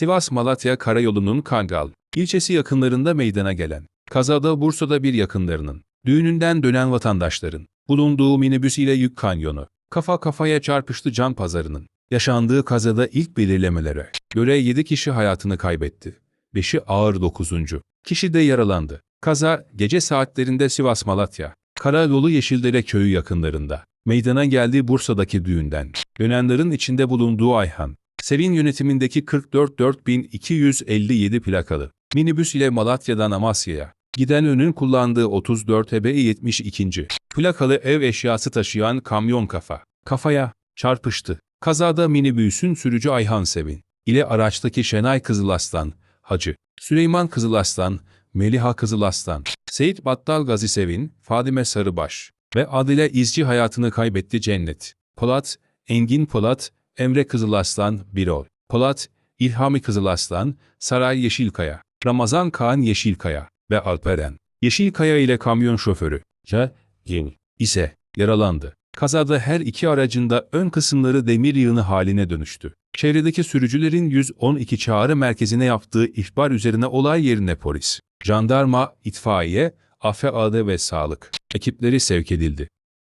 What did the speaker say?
Sivas-Malatya Karayolu'nun Kangal ilçesi yakınlarında meydana gelen kazada Bursa'da bir yakınlarının düğününden dönen vatandaşların bulunduğu minibüs ile yük kanyonu kafa kafaya çarpıştı can pazarının. Yaşandığı kazada ilk belirlemelere göre 7 kişi hayatını kaybetti. 5'i ağır 9. kişi de yaralandı. Kaza gece saatlerinde Sivas-Malatya Karayolu Yeşildere köyü yakınlarında meydana geldiği Bursa'daki düğünden dönenlerin içinde bulunduğu Ayhan Sevin yönetimindeki 44.257 plakalı. Minibüs ile Malatya'dan Amasya'ya. Giden önün kullandığı 34 EBE 72. plakalı ev eşyası taşıyan kamyon kafa. Kafaya çarpıştı. Kazada minibüsün sürücü Ayhan Sevin. İle araçtaki Şenay Kızılaslan, Hacı, Süleyman Kızılaslan, Meliha Kızılaslan, Seyit Battal Gazi Sevin, Fadime Sarıbaş. Ve Adile İzci hayatını kaybetti Cennet. Polat, Engin Polat, Emre Kızılaslan, Birol, Polat, İlhami Kızılaslan, Saray Yeşilkaya, Ramazan Kaan Yeşilkaya ve Alperen. Yeşilkaya ile kamyon şoförü, ya, yeni, ise yaralandı. Kazada her iki aracında ön kısımları demir yığını haline dönüştü. Çevredeki sürücülerin 112 çağrı merkezine yaptığı ihbar üzerine olay yerine polis, jandarma, itfaiye, AFAD ve sağlık ekipleri sevk edildi.